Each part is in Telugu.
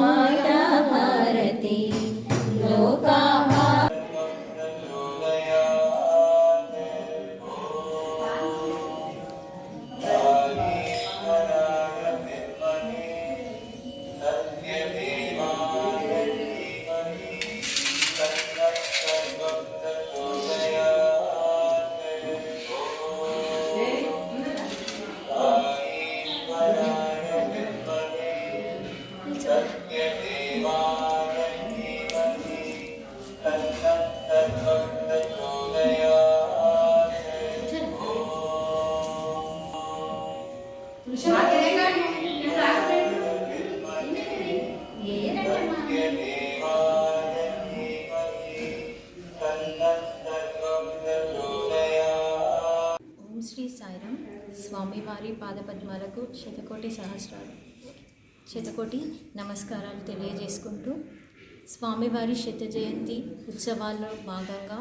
माता भारती సాయిరాం స్వామివారి పాదపద్మాలకు శతకోటి సహస్రాలు. శతకోటి నమస్కారాలు తెలియజేసుకుంటూ స్వామివారి శత జయంతి ఉత్సవాల్లో భాగంగా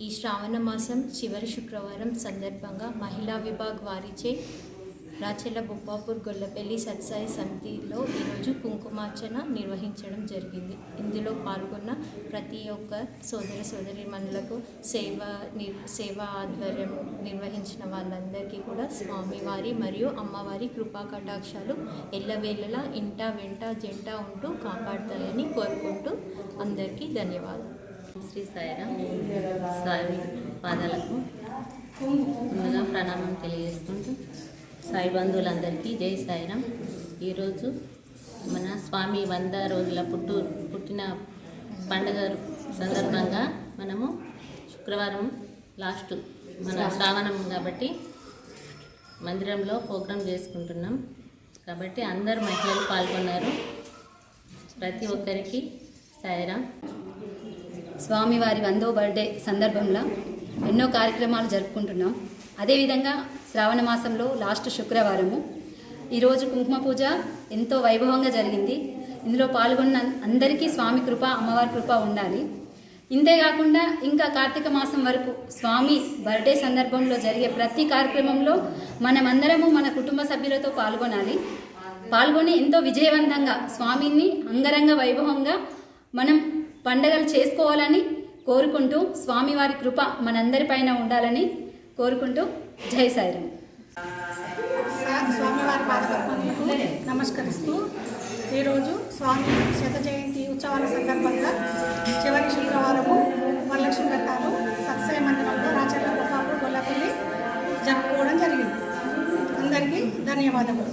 ఈ శ్రావణ మాసం చివరి శుక్రవారం సందర్భంగా మహిళా విభాగ్ వారిచే రాచెల్ల బొప్పాపూర్ గొల్లపల్లి సత్సాయి సమితిలో ఈరోజు కుంకుమార్చన నిర్వహించడం జరిగింది. ఇందులో పాల్గొన్న ప్రతి ఒక్క సోదర సోదరి మనులకు సేవ ని- సేవ ఆధ్వర్యం నిర్వహించిన వాళ్ళందరికీ కూడా స్వామివారి మరియు అమ్మవారి కృపా కటాక్షాలు ఎల్లవేళలా ఇంట వెంట జంట ఉంటూ కాపాడతాయని కోరుకుంటూ అందరికీ ధన్యవాదాలు. శ్రీ సాయిరామ్ స్వామి పాదాలకు ముందుగా ప్రణామం తెలియజేస్తూ సాయి బంధువులందరికీ జై సాయిరామ్. ఈరోజు మన స్వామి వంద రోజుల పుట్టు పుట్టిన పండుగ సందర్భంగా మనము శుక్రవారం లాస్ట్ మన శ్రావణం కాబట్టి మందిరంలో ప్రోగ్రాం చేసుకుంటున్నాం. కాబట్టి అందరు మహిళలు పాల్గొన్నారు. ప్రతి ఒక్కరికి సాయిరామ్. స్వామివారి వందో బర్త్డే సందర్భంలో ఎన్నో కార్యక్రమాలు జరుపుకుంటున్నాం. అదేవిధంగా శ్రావణ మాసంలో లాస్ట్ శుక్రవారము. ఈరోజు కుంకుమ పూజ ఎంతో వైభవంగా జరిగింది. ఇందులో పాల్గొన్న అందరికీ స్వామి కృప అమ్మవారి కృప ఉండాలి. ఇంతేకాకుండా ఇంకా కార్తీక మాసం వరకు స్వామి బర్త్డే సందర్భంలో జరిగే ప్రతి కార్యక్రమంలో మనమందరము మన కుటుంబ సభ్యులతో పాల్గొనాలి. పాల్గొని ఎంతో విజయవంతంగా స్వామిని అంగరంగ వైభవంగా మనం పండగలు చేసుకోవాలని కోరుకుంటూ స్వామివారి కృప మనందరిపైన ఉండాలని కోరుకుంటూ జై సాయిరామ్. స్వామివారి పాదపద్మములకు నమస్కరిస్తూ ఈరోజు స్వామి శత జయంతి ఉత్సవాల సందర్భంగా చివరి శుక్రవారము వరలక్ష్మి వ్రతాలు సత్సయ మందిరంలో రాచర్ల గొప్ప గొల్లపల్లి జరుపుకోవడం జరిగింది. అందరికీ ధన్యవాదములు.